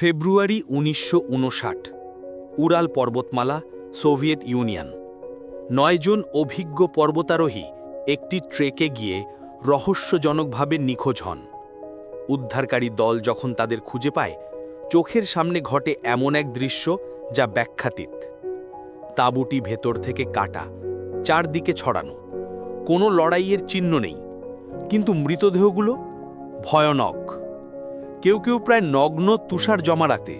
ফেব্রুয়ারি উনিশশো উড়াল পর্বতমালা, সোভিয়েত ইউনিয়ন। নয়জন অভিজ্ঞ পর্বতারোহী একটি ট্রেকে গিয়ে রহস্যজনকভাবে নিখোঁজ হন। উদ্ধারকারী দল যখন তাদের খুঁজে পায়, চোখের সামনে ঘটে এমন এক দৃশ্য যা ব্যাখ্যাতীত। তাঁবুটি ভেতর থেকে কাটা, চারদিকে ছড়ানো, কোনো লড়াইয়ের চিহ্ন নেই। কিন্তু মৃতদেহগুলো ভয়ানক। কেউ কেউ প্রায় নগ্ন তুষার জমা রাখতে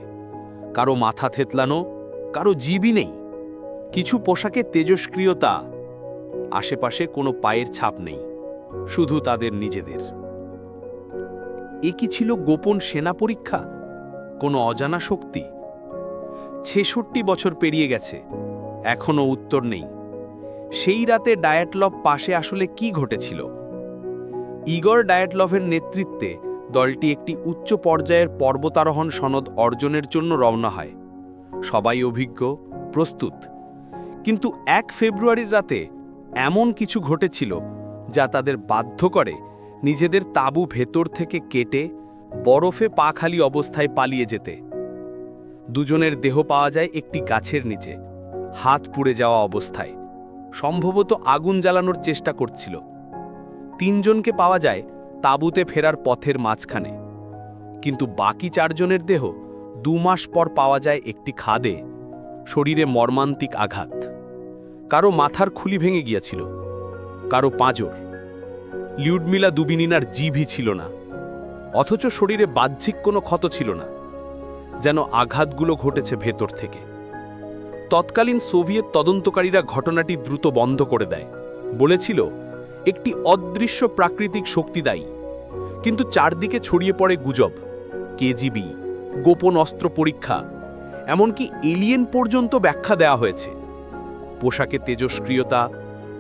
কারও মাথা থেতলানো, কারও জীবই নেই। কিছু পোশাকে তেজস্ক্রিয়তা, আশেপাশে কোনো পায়ের ছাপ নেই, শুধু তাদের নিজেদের। এ কি ছিল গোপন সেনা পরীক্ষা? কোনো অজানা শক্তি? ছেষট্টি বছর পেরিয়ে গেছে এখনও উত্তর নেই। সেই রাতে ডায়েটলভ পাশে আসলে কি ঘটেছিল? ইগর ডায়েটলভের নেতৃত্বে দলটি একটি উচ্চ পর্যায়ের পর্বতারোহণ সনদ অর্জনের জন্য রওনা হয়। সবাই অভিজ্ঞ, প্রস্তুত। কিন্তু এক ফেব্রুয়ারির রাতে এমন কিছু ঘটেছিল যা তাদের বাধ্য করে নিজেদের তাঁবু ভেতর থেকে কেটে বরফে পা খালি অবস্থায় পালিয়ে যেতে। দুজনের দেহ পাওয়া যায় একটি গাছের নিচে, হাত পুড়ে যাওয়া অবস্থায়। সম্ভবত আগুন জ্বালানোর চেষ্টা করছিল। তিনজনকে পাওয়া যায় তাঁবুতে ফেরার পথের মাঝখানে। কিন্তু বাকি চারজনের দেহ দু মাস পর পাওয়া যায় একটি খাদে, শরীরে মর্মান্তিক আঘাত। কারও মাথার খুলি ভেঙে গিয়েছিল, কারও পাঁজর। লিউডমিলা দুবিনিনার জিভই ছিল না, অথচ শরীরে বাহ্যিক কোনো ক্ষত ছিল না, যেন আঘাতগুলো ঘটেছে ভেতর থেকে। তৎকালীন সোভিয়েত তদন্তকারীরা ঘটনাটি দ্রুত বন্ধ করে দেয়, বলেছিল একটি অদৃশ্য প্রাকৃতিক শক্তি দায়ী। কিন্তু চারদিকে ছড়িয়ে পড়ে গুজব, কেজিবি, গোপন অস্ত্র পরীক্ষা, এমনকি এলিয়েন পর্যন্ত ব্যাখ্যা দেওয়া হয়েছে। পোশাকে তেজস্ক্রিয়তা,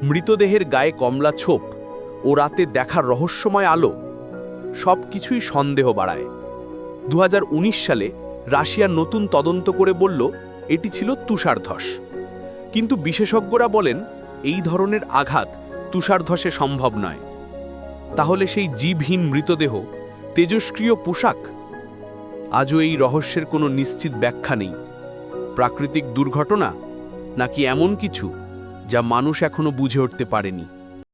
মৃতদেহের গায়ে কমলা ছোপ ও রাতে দেখার রহস্যময় আলো সব কিছুই সন্দেহ বাড়ায়। দু হাজার উনিশ সালে রাশিয়ার নতুন তদন্ত করে বলল, এটি ছিল তুষারধস। কিন্তু বিশেষজ্ঞরা বলেন, এই ধরনের আঘাত তুষারধসে সম্ভব নয়। তাহলে সেই জীবহীন মৃতদেহ, তেজস্ক্রিয় পোশাক? আজও এই রহস্যের কোনো নিশ্চিত ব্যাখ্যা নেই। প্রাকৃতিক দুর্ঘটনা নাকি এমন কিছু যা মানুষ এখনও বুঝে উঠতে পারেনি?